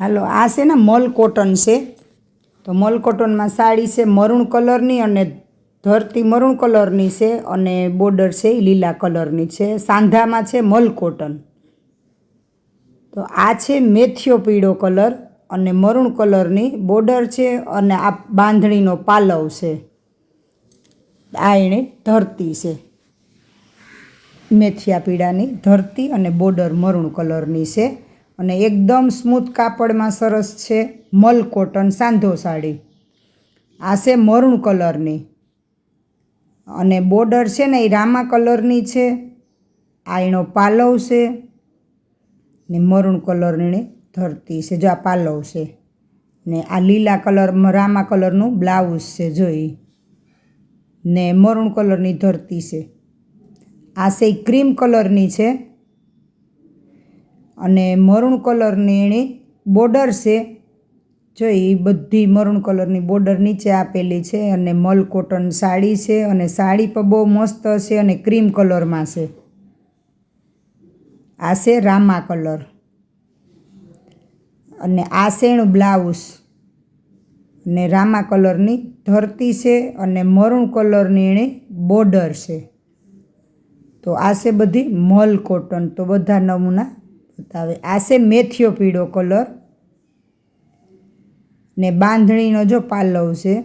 હાલો, આ છે ને મલ કોટન છે. તો મલ કોટનમાં સાડી છે મરૂણ કલરની અને ધરતી મરૂણ કલરની છે અને બોર્ડર છે એ લીલા કલરની છે. સાંધામાં છે મલ કોટન. તો આ છે મેથિયો પીળો કલર અને મરૂણ કલરની બોર્ડર છે અને આ બાંધણીનો પાલવ છે. આ એણે ધરતી છે. મેથિયા પીળાની ધરતી અને બોર્ડર મરૂણ કલરની છે. અને એકદમ સ્મૂથ કાપડમાં સરસ છે મલ કોટન સાંધો સાડી. આ છે મરૂણ કલરની. અને બોર્ડર છે ને એ રામા કલરની છે. આ એનો પાલવ છે. ને મરૂણ કલરની ધરતી છે, જો આ પાલવ છે. ને આ લીલા કલર, રામા કલરનું બ્લાઉઝ છે જોઈ ને મરૂણ કલરની ધરતી છે. આ છે ક્રીમ કલરની છે. અને મરૂણ કલરની એની બોર્ડર છે. જો એ બધી મરૂણ કલરની બોર્ડર નીચે આપેલી છે અને મલ કોટન સાડી છે અને સાડી પણ બહુ મસ્ત છે અને ક્રીમ કલરમાં છે. આ છે રામા કલર. અને આ છે બ્લાઉઝ. ને રામા કલરની ધરતી છે અને મરૂણ કલરની એણે બોર્ડર છે. તો આ છે બધી મલ કોટન. તો બધા નમૂના બતાવે. આ છે મેથિયો પીળો કલર. ને બાંધણીનો જો પાલવ છે,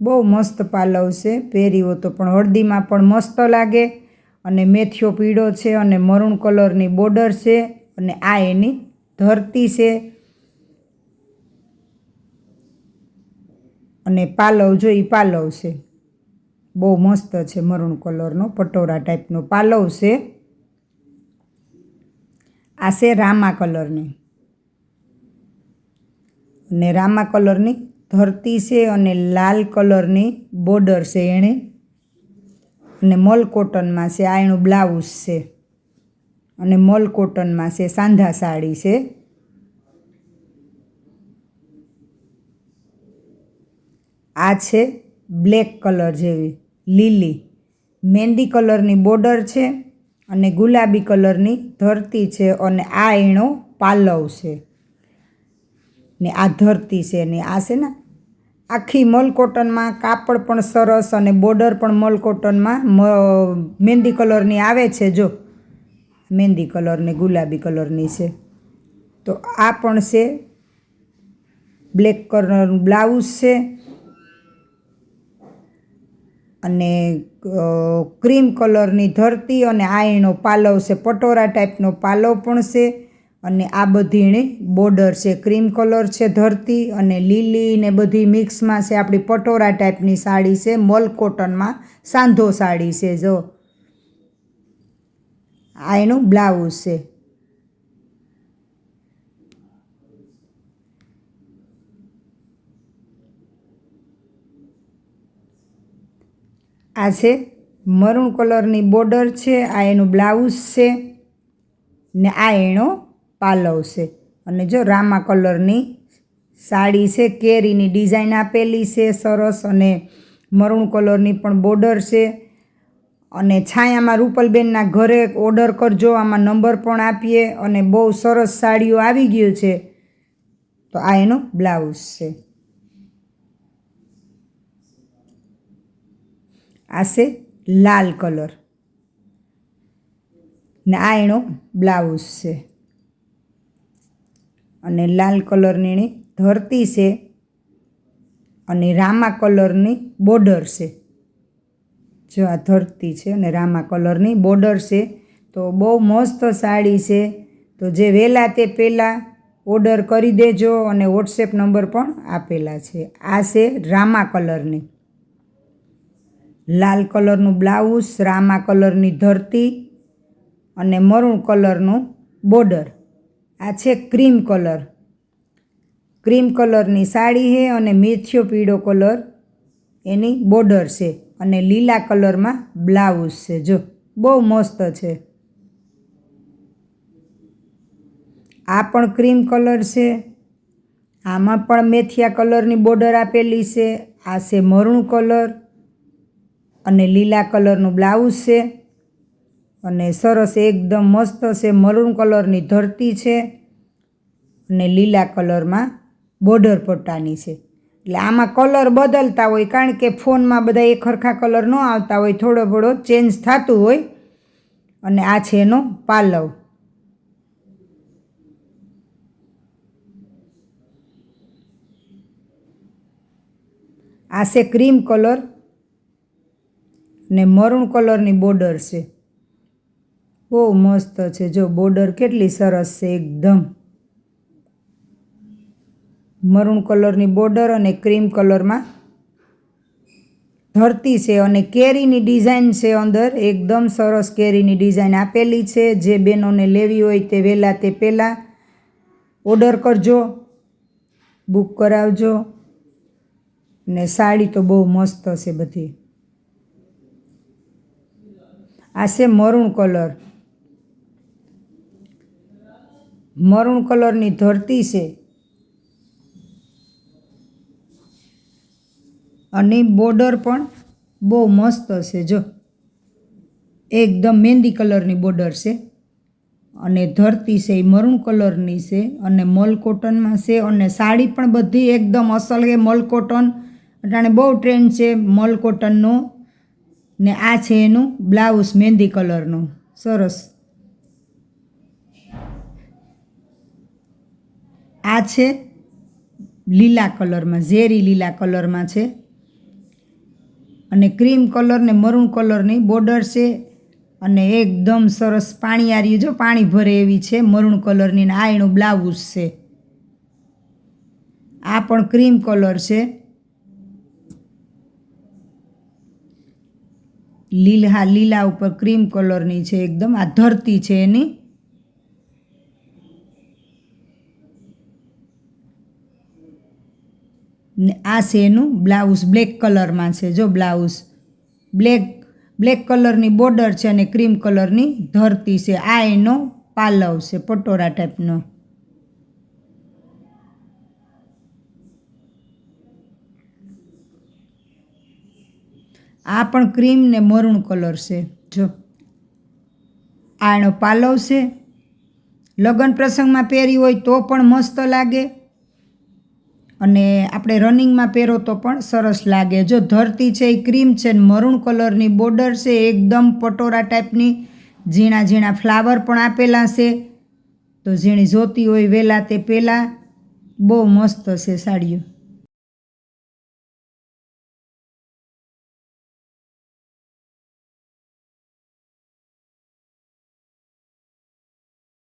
બહુ મસ્ત પાલવ છે પહેરીઓ તો પણ હળદીમાં પણ મસ્ત લાગે. અને મેથિયો પીળો છે અને મરૂણ કલરની બોર્ડર છે અને આ એની ધરતી છે. અને પાલવ જો એ પાલવ છે, બહુ મસ્ત છે મરૂણ કલરનો, પટોરા ટાઈપનો પાલવ છે. આ છે રામા કલરની. અને રામા કલરની ધરતી છે અને લાલ કલરની બોર્ડર છે એણે. અને મલ કોટનમાં છે, આ એનું બ્લાઉઝ છે. અને મલ કોટનમાં છે, સાંધા સાડી છે. આ છે બ્લેક કલર જેવી, લીલી. મહેંદી કલરની બોર્ડર છે. અને ગુલાબી કલરની ધરતી છે અને આ એનો પાલવ છે. ને આ ધરતી છે ને આ છે ને આખી મલ કોટનમાં કાપડ પણ સરસ અને બોર્ડર પણ મલ કોટનમાં મહેંદી કલરની આવે છે જો. મહેંદી કલર ને ગુલાબી કલરની છે. તો આ પણ છે. બ્લેક કલરનું બ્લાઉઝ છે. અને ક્રીમ કલરની ધરતી અને આ એનો પાલવ છે, પટોરા ટાઈપનો પાલવ પણ છે. અને આ બધી એણે બોર્ડર છે, ક્રીમ કલર છે ધરતી અને લીલી ને બધી મિક્સમાં છે. આપણી પટોરા ટાઈપની સાડી છે, મલ કોટનમાં સાંધો સાડી છે, જો. આ એનું બ્લાઉઝ છે. આ છે, મરૂણ કલરની બોર્ડર છે, આ એનું બ્લાઉઝ છે ને આ એનો પાલવ છે. અને જો રામા કલરની સાડી છે, કેરીની ડિઝાઇન આપેલી છે સરસ અને મરૂણ કલરની પણ બોર્ડર છે. અને છાયામાં રૂપલબેનના ઘરે ઓર્ડર કરજો, આમાં નંબર પણ આપીએ અને બહુ સરસ સાડીઓ આવી ગયું છે. તો આ એનો બ્લાઉઝ છે. આ છે લાલ કલર. ને આ એનો બ્લાઉઝ છે. અને લાલ કલરની એની ધરતી છે. અને રામા કલરની બોર્ડર છે. જો આ ધરતી છે અને રામા કલરની બોર્ડર છે, તો બહુ મસ્ત સાડી છે. તો જે વહેલા તે પહેલાં ઓર્ડર કરી દેજો અને વોટ્સએપ નંબર પણ આપેલા છે. આ છે રામા કલરની. લાલ કલરનું બ્લાઉઝ, રામા કલરની ધરતી અને મરૂણ કલરનું બોર્ડર. આ છે ક્રીમ કલર. ક્રીમ કલરની સાડી છે અને મેથિયો પીળો કલર એની બોર્ડર છે અને લીલા કલરમાં બ્લાઉઝ છે. જો, બહુ મસ્ત છે. આ પણ ક્રીમ કલર છે. આમાં પણ મેથિયા કલરની બોર્ડર આપેલી છે. આ છે મરૂણ કલર. અને લીલા કલરનું બ્લાઉઝ છે. અને સરસ એકદમ મસ્ત છે, મરૂન કલરની ધરતી છે. અને લીલા કલરમાં બોર્ડર પટ્ટાની છે. એટલે આમાં કલર બદલતા હોય, કારણ કે ફોનમાં બધા એક સરખા કલર ન આવતા હોય, થોડો થોડો ચેન્જ થતું હોય. અને આ છે એનો પાલવ. આ છે ક્રીમ કલર. ને મરૂણ કલરની બોર્ડર છે. બહુ મસ્ત છે. જો બોર્ડર કેટલી સરસ છે એકદમ. મરૂણ કલરની બોર્ડર અને ક્રીમ કલરમાં ધરતી છે અને કેરીની ડિઝાઇન છે અંદર. એકદમ સરસ કેરીની ડિઝાઇન આપેલી છે. જે બહેનોને લેવી હોય તે વહેલા તે પહેલાં ઓર્ડર કરજો, બુક કરાવજો. ને સાડી તો બહુ મસ્ત છે બધી. આ છે મરૂણ કલર. મરૂણ કલરની ધરતી છે. અને બોર્ડર પણ બહુ મસ્ત છે, જો. એકદમ મહેંદી કલરની બોર્ડર છે. અને ધરતી છે એ મરૂણ કલરની છે અને મલ કોટનમાં છે અને સાડી પણ બધી એકદમ અસલ છે મલ કોટન અટાણે બહુ ટ્રેન્ડ છે મલ કોટનનો ને આ છે એનું બ્લાઉઝ મહેંદી કલરનું. સરસ. આ છે લીલા કલરમાં, ઝેરી લીલા કલરમાં છે. અને ક્રીમ કલર ને મરૂણ કલરની બોર્ડર છે અને એકદમ સરસ પાણીયારી જો પાણી ભરે એવી છે મરૂણ કલરની ને આ એનું બ્લાઉઝ છે. આ પણ ક્રીમ કલર છે. લીલા લીલા ઉપર ક્રીમ કલરની છે એકદમ. આ ધરતી છે એની. ને આ છે એનું બ્લાઉઝ, બ્લેક કલરમાં છે. જો બ્લાઉઝ, બ્લેક બ્લેક કલરની બોર્ડર છે અને ક્રીમ કલરની ધરતી છે. આ એનો પાલવ છે પટોરા ટાઈપનો આ પણ ક્રીમ ને મરૂણ કલર છે. જો. આ એનો પાલવ છે. લગ્ન પ્રસંગમાં પહેરી હોય તો પણ મસ્ત લાગે. અને આપણે રનિંગમાં પહેરો તો પણ સરસ લાગે. જો ધરતી છે એ ક્રીમ છે ને મરૂણ કલરની બોર્ડર છે, એકદમ પટોરા ટાઈપની ઝીણા ઝીણા ફ્લાવર પણ આપેલા છે. તો ઝીણી જોતી હોય વહેલા તે પહેલાં બહુ મસ્ત છે સાડીઓ.